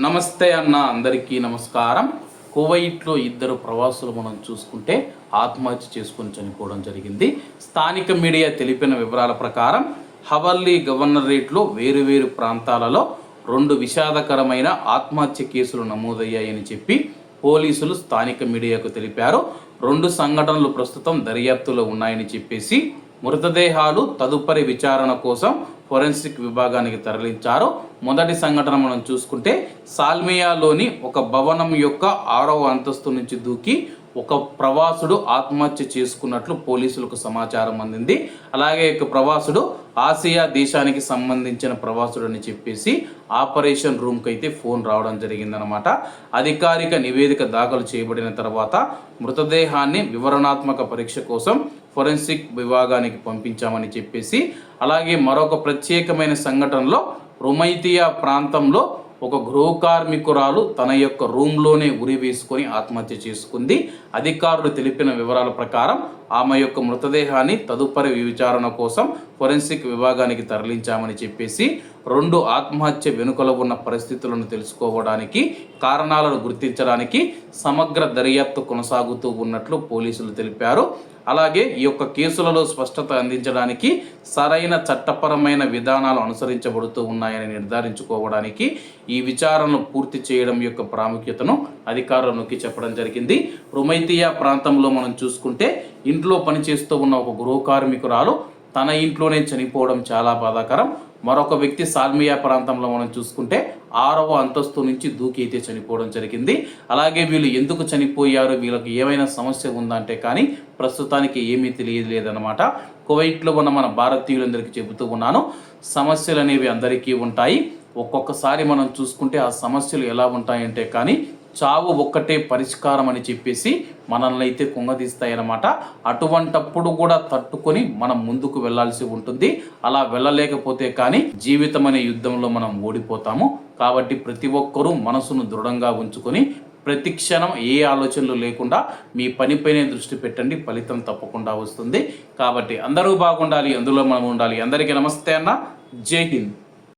నమస్తే అన్న అందరికీ నమస్కారం. కువైట్లో ఇద్దరు ప్రవాసులు మనం చూసుకుంటే ఆత్మహత్య చేసుకొని చనిపోవడం జరిగింది. స్థానిక మీడియా తెలిపిన వివరాల ప్రకారం హవల్లీ గవర్నరేట్లో వేరువేరు ప్రాంతాలలో రెండు విషాదకరమైన ఆత్మహత్య కేసులు నమోదయ్యాయని చెప్పి పోలీసులు స్థానిక మీడియాకు తెలిపారు. రెండు సంఘటనలు ప్రస్తుతం దర్యాప్తులో ఉన్నాయని చెప్పేసి మృతదేహాలు తదుపరి విచారణ కోసం ఫోరెన్సిక్ విభాగానికి తరలించారు. మొదటి సంఘటన మనం చూసుకుంటే సాల్మియాలోని ఒక భవనం యొక్క ఆరవ అంతస్తు నుంచి దూకి ఒక ప్రవాసుడు ఆత్మహత్య చేసుకున్నట్లు పోలీసులకు సమాచారం అందింది. అలాగే ఒక ప్రవాసుడు ఆసియా దేశానికి సంబంధించిన ప్రవాసుడు అని చెప్పేసి ఆపరేషన్ రూమ్కి అయితే ఫోన్ రావడం జరిగిందనమాట అధికారిక నివేదిక దాఖలు చేయబడిన తర్వాత మృతదేహాన్ని వివరణాత్మక పరీక్ష కోసం ఫోరెన్సిక్ విభాగానికి పంపించామని చెప్పేసి అలాగే మరొక ప్రత్యేకమైన సంఘటనలో రుమైతియా ప్రాంతంలో ఒక గృహ కార్మికురాలు తన యొక్క రూమ్లోనే ఉరి వేసుకొని ఆత్మహత్య చేసుకుంది. అధికారులు తెలిపిన వివరాల ప్రకారం ఆమె యొక్క మృతదేహాన్ని తదుపరి విచారణ కోసం ఫోరెన్సిక్ విభాగానికి తరలించామని చెప్పేసి రెండు ఆత్మహత్య వెనుకల ఉన్న పరిస్థితులను తెలుసుకోవడానికి కారణాలను గుర్తించడానికి సమగ్ర దర్యాప్తు కొనసాగుతూ ఉన్నట్లు పోలీసులు తెలిపారు. అలాగే ఈ యొక్క కేసులలో స్పష్టత అందించడానికి సరైన చట్టపరమైన విధానాలు అనుసరించబడుతూ ఉన్నాయని నిర్ధారించుకోవడానికి ఈ విచారణను పూర్తి చేయడం యొక్క ప్రాముఖ్యతను అధికారులు నొక్కి చెప్పడం జరిగింది. రుమైతియా ప్రాంతంలో మనం చూసుకుంటే ఇంట్లో పనిచేస్తూ ఉన్న ఒక గృహ కార్మికురాలు తన ఇంట్లోనే చనిపోవడం చాలా బాధాకరం. మరొక వ్యక్తి సాల్మియా ప్రాంతంలో మనం చూసుకుంటే ఆరవ అంతస్తు నుంచి దూకి అయితే చనిపోవడం జరిగింది. అలాగే వీళ్ళు ఎందుకు చనిపోయారు? వీళ్ళకి ఏమైనా సమస్య ఉందంటే కానీ ప్రస్తుతానికి ఏమీ తెలియలేదన్నమాట. కువైట్లో ఉన్న మన భారతీయులందరికీ చెబుతూ ఉన్నాను సమస్యలు అనేవి అందరికీ ఉంటాయి. ఒక్కొక్కసారి మనం చూసుకుంటే ఆ సమస్యలు ఎలా ఉంటాయంటే కానీ చావు ఒక్కటే పరిష్కారం అని చెప్పేసి మనల్ని అయితే కుంగదీస్తాయన్నమాట. అటువంటప్పుడు కూడా తట్టుకొని మనం ముందుకు వెళ్ళాల్సి ఉంటుంది. అలా వెళ్ళలేకపోతే కానీ జీవితం అనే యుద్ధంలో మనం ఓడిపోతాము. కాబట్టి ప్రతి ఒక్కరూ మనసును దృఢంగా ఉంచుకొని ప్రతి క్షణం ఏ ఆలోచనలు లేకుండా మీ పనిపైనే దృష్టి పెట్టండి. ఫలితం తప్పకుండా వస్తుంది. కాబట్టి అందరూ బాగుండాలి. అందులో మనం ఉండాలి. అందరికీ నమస్తే అన్న. జై హింద్.